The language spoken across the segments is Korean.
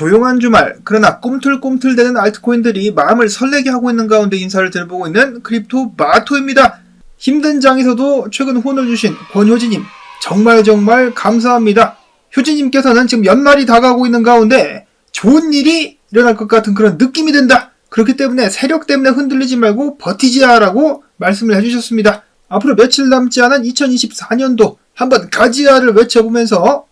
조용한 주말, 그러나 꿈틀꿈틀대는 알트코인들이 마음을 설레게 하고 있는 가운데 인사를 들보고 있는 크립토 마토입니다. 힘든 장에서도 최근 후원을 주신 권효진님, 정말 정말 감사합니다. 효진님께서는 지금 연말이 다가오고 있는 가운데 좋은 일이 일어날 것 같은 그런 느낌이 든다. 그렇기 때문에 세력 때문에 흔들리지 말고 버티지야라고 말씀을 해주셨습니다. 앞으로 며칠 남지 않은 2024년도 한번 가지야를 외쳐보면서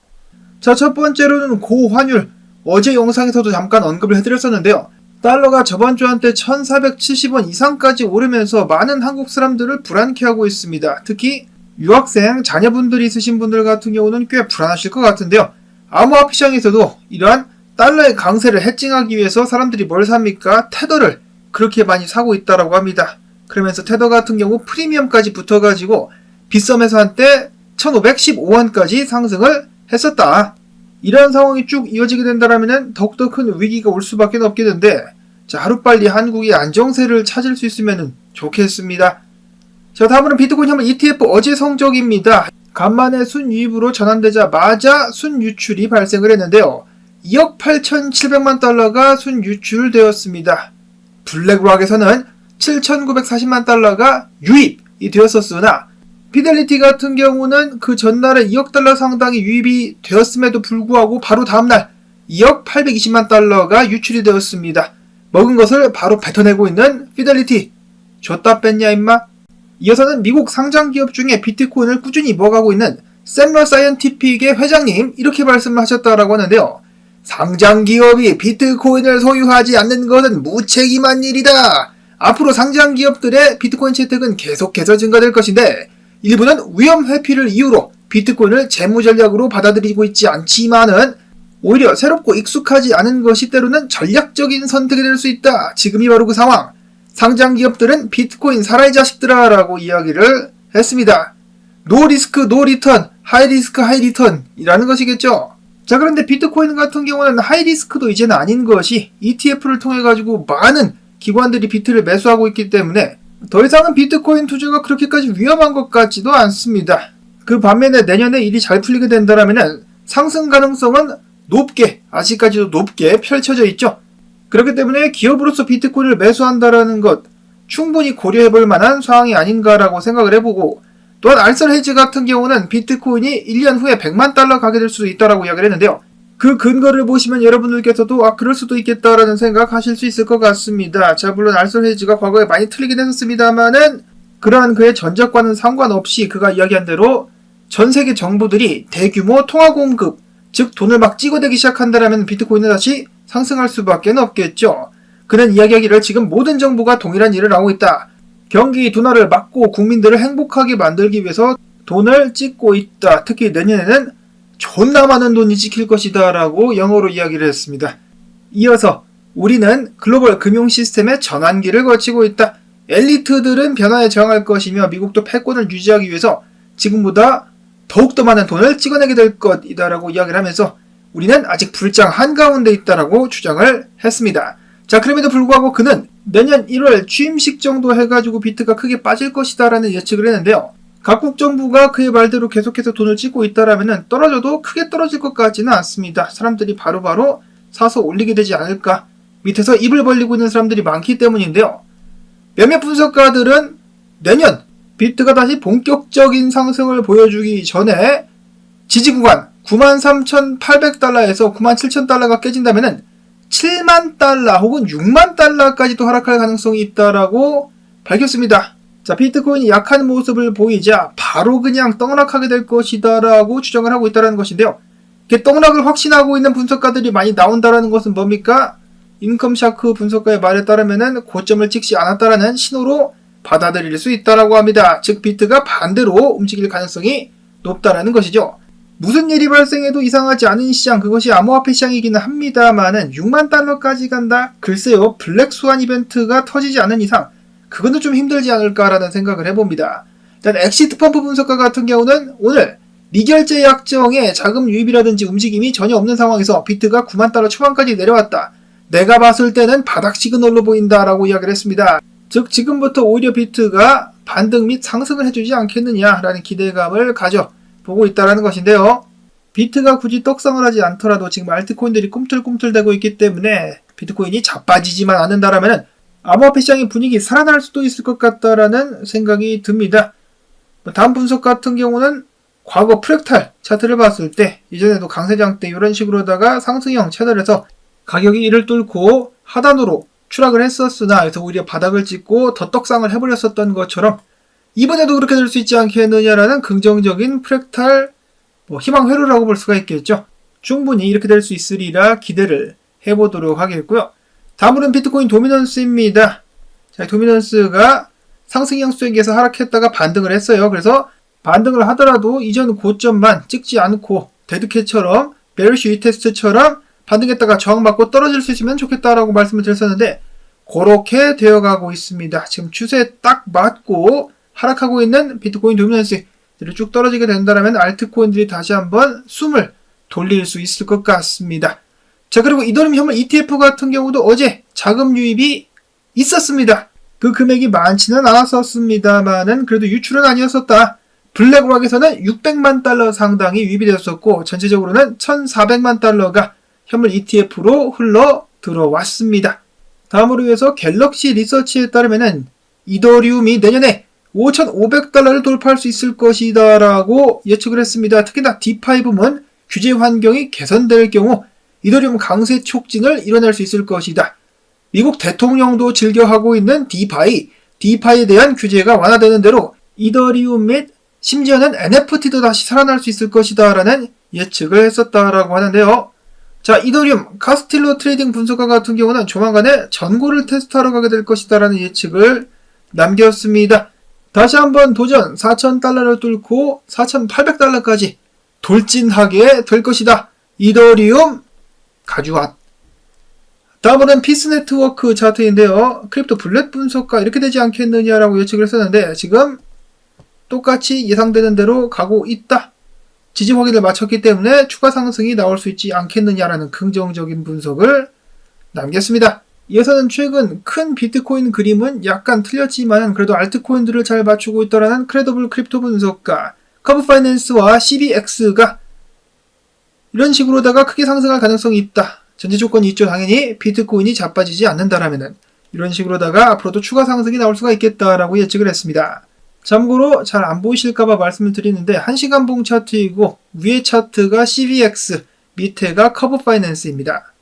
자, 첫 번째로는 고환율. 어제 영상에서도 잠깐 언급을 해드렸었는데요. 달러가 저번 주 한때 1470원 이상까지 오르면서 많은 한국 사람들을 불안케 하고 있습니다. 특히 유학생, 자녀분들이 있으신 분들 같은 경우는 꽤 불안하실 것 같은데요. 암호화폐 시장에서도 이러한 달러의 강세를 해칭하기 위해서 사람들이 뭘 삽니까? 테더를 그렇게 많이 사고 있다라고 합니다. 그러면서 테더 같은 경우 프리미엄까지 붙어가지고 빗썸에서 한때 1515원까지 상승을 했었다. 이러한 상황이 쭉 이어지게 된다면 더욱더 큰 위기가 올 수밖에 없겠는데 자 하루빨리 한국이 안정세를 찾을 수 있으면 좋겠습니다. 자 다음으로 비트코인 현물 ETF 어제 성적입니다. 간만에 순유입으로 전환되자마자 순유출이 발생을 했는데요. 2억 8,700만 달러가 순유출되었습니다. 블랙락에서는 7,940만 달러가 유입이 되었었으나 피델리티 같은 경우는 그 전날에 2억 달러 상당의 유입이 되었음에도 불구하고 바로 다음날 2억 820만 달러가 유출이 되었습니다. 먹은 것을 바로 뱉어내고 있는 피델리티. 줬다 뺐냐 임마? 이어서는 미국 상장 기업 중에 비트코인을 꾸준히 먹어가고 있는 샘러 사이언티픽의 회장님 이렇게 말씀을 하셨다라고 하는데요. 상장 기업이 비트코인을 소유하지 않는 것은 무책임한 일이다. 앞으로 상장 기업들의 비트코인 채택은 계속해서 증가될 것인데 일부는 위험 회피를 이유로 비트코인을 재무 전략으로 받아들이고 있지 않지만은 오히려 새롭고 익숙하지 않은 것이 때로는 전략적인 선택이 될 수 있다. 지금이 바로 그 상황. 상장 기업들은 비트코인 살아이 자식들아 라고 이야기를 했습니다. 노 리스크 노 리턴, 하이 리스크 하이 리턴이라는 것이겠죠. 자 그런데 비트코인 같은 경우는 하이 리스크도 이제는 아닌 것이 ETF를 통해 가지고 많은 기관들이 비트를 매수하고 있기 때문에 더 이상은 비트코인 투자가 그렇게까지 위험한 것 같지도 않습니다. 그 반면에 내년에 일이 잘 풀리게 된다면 상승 가능성은 높게, 아직까지도 높게 펼쳐져 있죠. 그렇기 때문에 기업으로서 비트코인을 매수한다라는 것 충분히 고려해 볼 만한 상황이 아닌가라고 생각을 해보고 또한 알설 헤지 같은 경우는 비트코인이 1년 후에 100만 달러 가게 될 수도 있다라고 이야기를 했는데요. 그 근거를 보시면 여러분들께서도 아 그럴 수도 있겠다라는 생각 하실 수 있을 것 같습니다. 자 물론 알솔 헤지가 과거에 많이 틀리긴 했었습니다만은 그러한 그의 전적과는 상관없이 그가 이야기한 대로 전 세계 정부들이 대규모 통화 공급 즉 돈을 막 찍어대기 시작한다라면 비트코인은 다시 상승할 수밖에 없겠죠. 그는 이야기하기를 지금 모든 정부가 동일한 일을 하고 있다. 경기 둔화를 막고 국민들을 행복하게 만들기 위해서 돈을 찍고 있다. 특히 내년에는 존나 많은 돈이 찍힐 것이다 라고 영어로 이야기를 했습니다. 이어서 우리는 글로벌 금융 시스템의 전환기를 거치고 있다. 엘리트들은 변화에 저항할 것이며 미국도 패권을 유지하기 위해서 지금보다 더욱더 많은 돈을 찍어내게 될 것이다 라고 이야기를 하면서 우리는 아직 불장 한가운데 있다라고 주장을 했습니다. 자, 그럼에도 불구하고 그는 내년 1월 취임식 정도 해가지고 비트가 크게 빠질 것이다라는 예측을 했는데요. 각국 정부가 그의 말대로 계속해서 돈을 찍고 있다라면 떨어져도 크게 떨어질 것 같지는 않습니다. 사람들이 바로바로 바로 사서 올리게 되지 않을까. 밑에서 입을 벌리고 있는 사람들이 많기 때문인데요. 몇몇 분석가들은 내년 비트가 다시 본격적인 상승을 보여주기 전에 지지 구간 93,800달러에서 97,000달러가 깨진다면 7만 달러 혹은 6만 달러까지도 하락할 가능성이 있다라고 밝혔습니다. 자, 비트코인이 약한 모습을 보이자 바로 그냥 떡락하게 될 것이다라고 추정을 하고 있다는 것인데요. 이렇게 떡락을 확신하고 있는 분석가들이 많이 나온다라는 것은 뭡니까? 인컴샤크 분석가의 말에 따르면 고점을 찍지 않았다라는 신호로 받아들일 수 있다라고 합니다. 즉 비트가 반대로 움직일 가능성이 높다라는 것이죠. 무슨 일이 발생해도 이상하지 않은 시장 그것이 암호화폐 시장이기는 합니다만은 6만 달러까지 간다? 글쎄요 블랙 스완 이벤트가 터지지 않는 이상 그거는 좀 힘들지 않을까라는 생각을 해봅니다. 일단 엑시트 펌프 분석가 같은 경우는 오늘 미결제 약정에 자금 유입이라든지 움직임이 전혀 없는 상황에서 비트가 9만 달러 초반까지 내려왔다. 내가 봤을 때는 바닥 시그널로 보인다라고 이야기를 했습니다. 즉 지금부터 오히려 비트가 반등 및 상승을 해주지 않겠느냐라는 기대감을 가져 보고 있다라는 것인데요. 비트가 굳이 떡상을 하지 않더라도 지금 알트코인들이 꿈틀꿈틀대고 있기 때문에 비트코인이 자빠지지만 않는다라면 암호화폐 시장의 분위기 살아날 수도 있을 것 같다라는 생각이 듭니다. 뭐 다음 분석 같은 경우는 과거 프랙탈 차트를 봤을 때 이전에도 강세장 때 이런 식으로다가 상승형 채널에서 가격이 이를 뚫고 하단으로 추락을 했었으나 그래서 오히려 바닥을 찍고 더 떡상을 해버렸었던 것처럼 이번에도 그렇게 될 수 있지 않겠느냐라는 긍정적인 프랙탈 뭐 희망 회로라고 볼 수가 있겠죠. 충분히 이렇게 될 수 있으리라 기대를 해보도록 하겠고요. 다음으로는 비트코인 도미넌스입니다. 자, 도미넌스가 상승형 수익에서 하락했다가 반등을 했어요. 그래서 반등을 하더라도 이전 고점만 찍지 않고 데드캣처럼 베르시 위테스트처럼 반등했다가 저항받고 떨어질 수 있으면 좋겠다라고 말씀을 드렸었는데 그렇게 되어가고 있습니다. 지금 추세에 딱 맞고 하락하고 있는 비트코인 도미넌스 이를 쭉 떨어지게 된다면 알트코인들이 다시 한번 숨을 돌릴 수 있을 것 같습니다. 자 그리고 이더리움 현물 ETF 같은 경우도 어제 자금 유입이 있었습니다. 그 금액이 많지는 않았었습니다만은 그래도 유출은 아니었었다. 블랙락에서는 600만 달러 상당이 유입이 되었었고 전체적으로는 1,400만 달러가 현물 ETF로 흘러 들어왔습니다. 다음으로 해서 갤럭시 리서치에 따르면은 이더리움이 내년에 5,500달러를 돌파할 수 있을 것이다라고 예측을 했습니다. 특히나 D5 부문 규제 환경이 개선될 경우 이더리움 강세 촉진을 이뤄낼 수 있을 것이다. 미국 대통령도 즐겨 하고 있는 디파이, 디파이에 대한 규제가 완화되는 대로 이더리움 및 심지어는 NFT도 다시 살아날 수 있을 것이다 라는 예측을 했었다라고 하는데요. 자, 이더리움 카스틸로 트레이딩 분석가 같은 경우는 조만간에 전고를 테스트하러 가게 될 것이다 라는 예측을 남겼습니다. 다시 한번 도전 4,000달러를 뚫고 4,800달러까지 돌진하게 될 것이다. 이더리움 가주앗. 다음은 피스 네트워크 차트인데요. 크립토 블랙 분석가 이렇게 되지 않겠느냐라고 예측을 했었는데 지금 똑같이 예상되는 대로 가고 있다. 지지 확인을 마쳤기 때문에 추가 상승이 나올 수 있지 않겠느냐라는 긍정적인 분석을 남겼습니다. 이어서는 최근 큰 비트코인 그림은 약간 틀렸지만 그래도 알트코인들을 잘 맞추고 있다라는 크레더블 크립토 분석가 커브 파이낸스와 CBX가 이런 식으로다가 크게 상승할 가능성이 있다. 전제 조건이 있죠. 당연히 비트코인이 자빠지지 않는다라면은 이런 식으로다가 앞으로도 추가 상승이 나올 수가 있겠다라고 예측을 했습니다. 참고로 잘 안 보이실까봐 말씀을 드리는데 1시간 봉 차트이고 위에 차트가 CBX, 밑에가 커브 파이낸스입니다.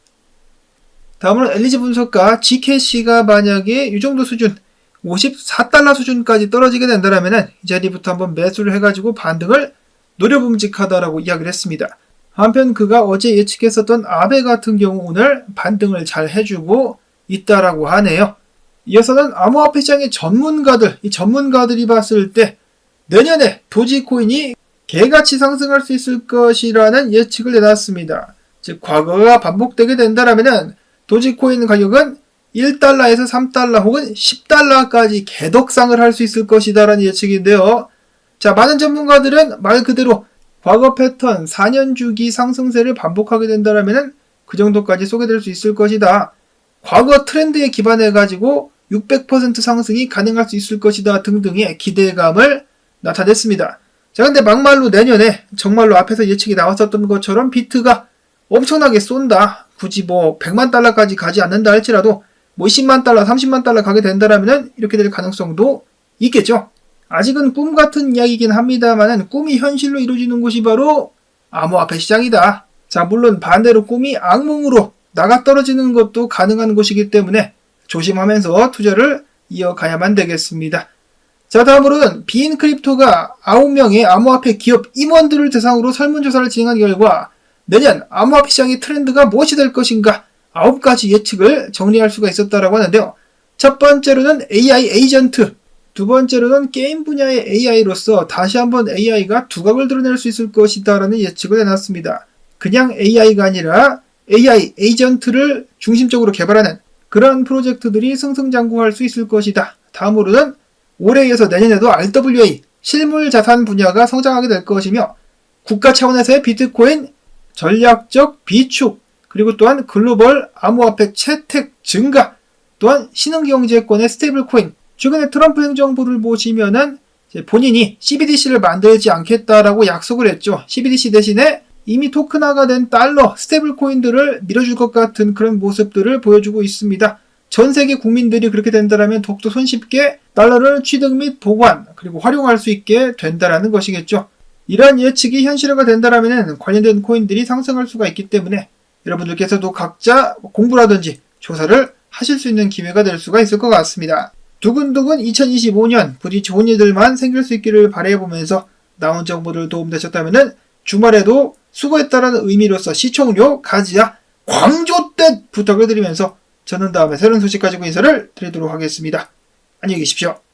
다음으로 엘리지 분석가 GKC가 만약에 이 정도 수준 54달러 수준까지 떨어지게 된다면 이 자리부터 한번 매수를 해가지고 반등을 노려봄직하다라고 이야기를 했습니다. 한편 그가 어제 예측했었던 아베 같은 경우 오늘 반등을 잘 해주고 있다라고 하네요. 이어서는 암호화폐 시장의 전문가들, 이 전문가들이 봤을 때 내년에 도지코인이 개같이 상승할 수 있을 것이라는 예측을 내놨습니다. 즉 과거가 반복되게 된다라면은 도지코인 가격은 1달러에서 3달러 혹은 10달러까지 개덕상을 할 수 있을 것이다라는 예측인데요. 자, 많은 전문가들은 말 그대로 과거 패턴 4년 주기 상승세를 반복하게 된다면 그 정도까지 쏘게 될수 있을 것이다. 과거 트렌드에 기반해 가지고 600% 상승이 가능할 수 있을 것이다 등등의 기대감을 나타냈습니다. 자, 근데 막말로 내년에 정말로 앞에서 예측이 나왔었던 것처럼 비트가 엄청나게 쏜다. 굳이 뭐 100만 달러까지 가지 않는다 할지라도 뭐 10만 달러, 30만 달러 가게 된다라면 이렇게 될 가능성도 있겠죠. 아직은 꿈 같은 이야기이긴 합니다만은 꿈이 현실로 이루어지는 곳이 바로 암호화폐 시장이다. 자, 물론 반대로 꿈이 악몽으로 나가 떨어지는 것도 가능한 곳이기 때문에 조심하면서 투자를 이어가야만 되겠습니다. 자, 다음으로는 비인 크립토가 9명의 암호화폐 기업 임원들을 대상으로 설문조사를 진행한 결과 내년 암호화폐 시장의 트렌드가 무엇이 될 것인가 9가지 예측을 정리할 수가 있었다라고 하는데요. 첫 번째로는 AI 에이전트, 두 번째로는 게임 분야의 AI로서 다시 한번 AI가 두각을 드러낼 수 있을 것이다라는 예측을 해놨습니다. 그냥 AI가 아니라 AI 에이전트를 중심적으로 개발하는 그런 프로젝트들이 승승장구할 수 있을 것이다. 다음으로는 올해에서 내년에도 RWA 실물 자산 분야가 성장하게 될 것이며 국가 차원에서의 비트코인 전략적 비축 그리고 또한 글로벌 암호화폐 채택 증가 또한 신흥경제권의 스테이블 코인 최근에 트럼프 행정부를 보시면은 본인이 CBDC를 만들지 않겠다라고 약속을 했죠. CBDC 대신에 이미 토큰화가 된 달러, 스테이블 코인들을 밀어줄 것 같은 그런 모습들을 보여주고 있습니다. 전 세계 국민들이 그렇게 된다면 더욱더 손쉽게 달러를 취득 및 보관, 그리고 활용할 수 있게 된다라는 것이겠죠. 이러한 예측이 현실화가 된다면 관련된 코인들이 상승할 수가 있기 때문에 여러분들께서도 각자 공부라든지 조사를 하실 수 있는 기회가 될 수가 있을 것 같습니다. 두근두근 2025년 부디 좋은 일들만 생길 수 있기를 바라보면서 나온 정보들 도움되셨다면 주말에도 수고했다는 의미로서 시청료 가지야 광조댓 부탁을 드리면서 저는 다음에 새로운 소식 가지고 인사를 드리도록 하겠습니다. 안녕히 계십시오.